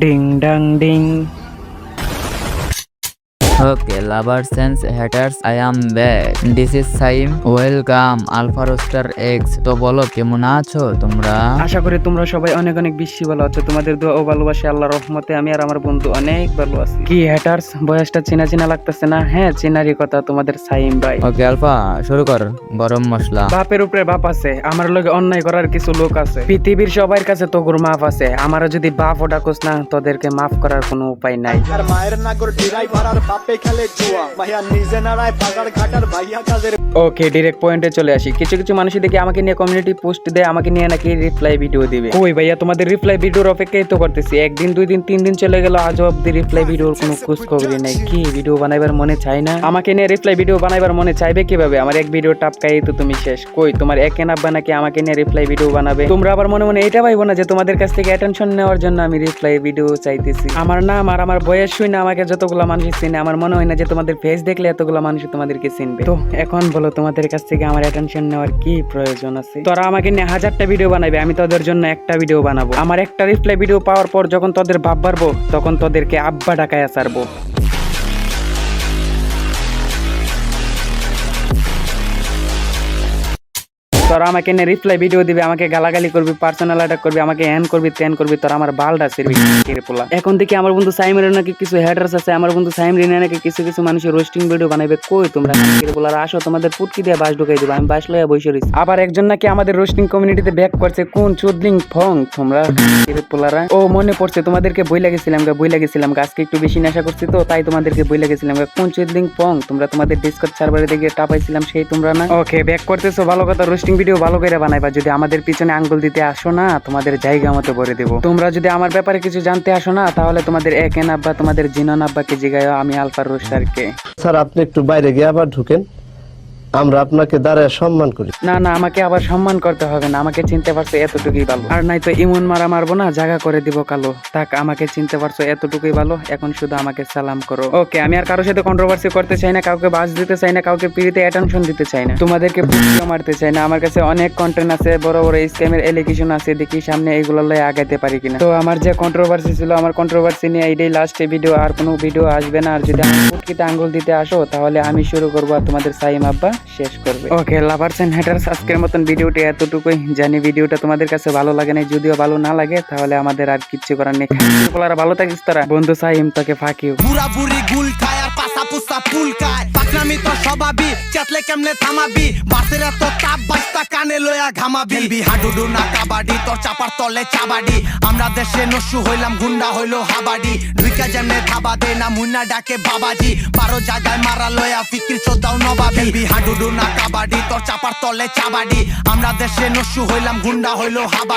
Ding dang ding. Okay, lovers and haters, I am back. This is Saim. Welcome, Alpha Rooster X. তো বলো কেমন আছো তোমরা? আশা করি তোমরা সবাই অনেক অনেক বেশি ভালো আছো। তোমাদের দোয়া ও ভালোবাসে আল্লাহ রহমতে আমি আর আমার বন্ধু অনেক ভালো আছি। কি হ্যাটার্স বয়সটা চেনা চেনা লাগতেছে না? হ্যাঁ চেনারই কথা তোমাদের সাইম ভাই। ওকে আলফা শুরু কর গরম মশলা। বাপের উপরে বাপ আছে আমার লগে অন্যায় করার কিছু লোক আছে। পৃথিবীর সবার কাছে তোগুর মাফ আছে আমারও যদি বাপ ডাকোস না তোদেরকে মাফ করার কোনো উপায় নাই। আর মায়ের নাগর ড্রাইভার আর বাপে ওকে ডিরেক্ট পয়েন্টে চলে আসি। কিছু কিছু মানুষ দেখি আমাকে নিয়ে কমিউনিটি পোস্ট দেয়, আমাকে নিয়ে নাকি রিপ্লাই ভিডিও দিবে। ভাইয়া, তোমাদের রিপ্লাই ভিডিওর অপেক্ষাই তো করতেছি। একদিন, দুই দিন, তিন দিন চলে গেল অব্দি রিপ্লাই ভিডিওর কোনো খোঁজ কি ভিডিও বানাইবার মনে চাই না? আমাকে নিয়ে রিপ্লাই ভিডিও বানাইবার মনে চাইবে কীভাবে? আমার এক ভিডিও টাপকাই তো তুমি শেষ। কই, তোমার এক এনাব্বা নাকি আমাকে নিয়ে রিপ্লাই ভিডিও বানাবে? তোমরা আবার মনে মনে এটা ভাইবো না যে তোমাদের কাছ থেকে অ্যাটেনশন নেওয়ার জন্য আমি রিপ্লাই ভিডিও চাইতেছি। আমার নাম আর আমার বয়স শুনে আমাকে যতগুলো মানুষ চিনে, আমার মনে হয় না যে তোমাদের ফেস দেখলে এতগুলো মানুষ তোমাদেরকে চিনবে। তো এখন বলো, তোমাদের কাছ থেকে আমার অ্যাটেনশন নেওয়ার কি প্রয়োজন আছে? তোরা আমাকে নিয়ে হাজারটা ভিডিও বানাবে, আমি তোদের জন্য একটা ভিডিও বানাবো। আমার একটা রিপ্লাই ভিডিও পাওয়ার পর যখন তোদের ভাব বাড়বো, তখন তোদেরকে আব্বা ডাকায় সারবো তোরা আমাকে নিয়ে রিপ্লাই ভিডিও দিবে আমাকে গালাগালি করবি পার্সোনাল অ্যাটাক করবি আমাকে হ্যান করবি ত্যান করবি তোরা আমার বালটা সিরবি পোলা। এখন দেখি আমার বন্ধু সাইমের নাকি কিছু হেডার্স আছে আমার বন্ধু সাইম রিনা নাকি কিছু কিছু মানুষের রোস্টিং ভিডিও বানাবে কই তোমরা? পোলারা আসো তোমাদের পুটকি দিয়ে বাস ঢুকাই দিবে আমি বাস লইয়া বসে রইছি। আবার একজন নাকি আমাদের রোস্টিং কমিউনিটিতে ব্যাক করছে কোন চুদলিং ফং তোমরা? পোলারা? ও মনে পড়ছে তোমাদেরকে বই লাগেছিলাম গা বই লাগেছিলাম গা আজকে একটু বেশি নেশা করছি তো তাই তোমাদেরকে বই লাগেছিলাম গা কোন চুদলিং ফং তোমরা তোমাদের ডিসকর্ড সার্ভারে দেখে টাপাইছিলাম সেই তোমরা না? ওকে ব্যাক করতেছো ভালো কথা রোস্টিং ভিডিও ভালো করে বানাইবা। যদি আমাদের পিছনে আঙ্গুল দিতে আসো না, তোমাদের জায়গা মতো ভরে দেবো। তোমরা যদি আমার ব্যাপারে কিছু জানতে আসো না, তাহলে তোমাদের একেন আব্বা, তোমাদের জিনন আব্বাকে জিগায় আমি আলফার রোস্টারকে। স্যার, আপনি একটু বাইরে গিয়ে আবার ঢুকেন। আমরা আপনাকে দাঁড়ায় সম্মান করি। না না, আমাকে আবার সম্মান করতে হবে না, আমাকে চিনতে পারছ এতটুকুই ভালো। আর নাই তো ইমন মারা মারবো না জায়গা করে দিব কালো। থাক, আমাকে চিনতে পারছ এতটুকুই ভালো, এখন শুধু আমাকে সালাম করো। ওকে, আমি আর কারোর সাথে কন্ট্রোভার্সি করতে চাই না, কাউকে বাস দিতে চাই না, কাউকে পিড়িতে অ্যাটেনশন দিতে চাই না। তোমাদেরকে মারতে চাই না, আমার কাছে অনেক কন্টেন্ট আছে, বড় বড় স্ক্যামের এলিগেশন আছে, দেখি সামনে এগুলো লয়ে আগাইতে পারি কিনা। তো আমার যে কন্ট্রোভার্সি ছিল, আমার কন্ট্রোভার্সি নিয়ে এইটাই লাস্ট ভিডিও আর কোনো ভিডিও আসবে না। আর যদি আমার ফুটকিতে আঙ্গুল দিতে আসো, তাহলে আমি শুরু করব তোমাদের সাইম আব্বা। শেষ করবে। ওকে লাভার্স এন্ড হেটার্স আজকের মতন ভিডিওটি এতটুকুই। জানি ভিডিওটা তোমাদের কাছে ভালো লাগে না যদিও ভালো না লাগে তাহলে আমাদের আর কিচ্ছু করার নেই। বলারা ভালো থাকিস তোরা। বন্ধু সাইম তোকে ফাঁকিও বুড়া বুড়ি গুল খায় আর পাসা পুসা ফুল খায় পাকনামি তো স্বভাবই চেতলে কেমনে থামাবি? বাতের এত তাপ বাস্তা কানে লয়া ঘামাবি। খেলবি হাডুডু না কাবাডি তোর চাপার তলে চাবাডি। আমরা দেশে নসু হইলাম গুন্ডা হইল হাবাডি। ঢুইকা যেমনে থাবা দে না মুন্না ডাকে বাবাজি। বারো জায়গায় মারা লয়া ফিকির চোদ্দাও নবাবি হাডুডু না কাবাডি তোর চাপার তলে চাবাডি। আমরা দেশে নস্যু হইলাম, গুন্ডা হইল হাবা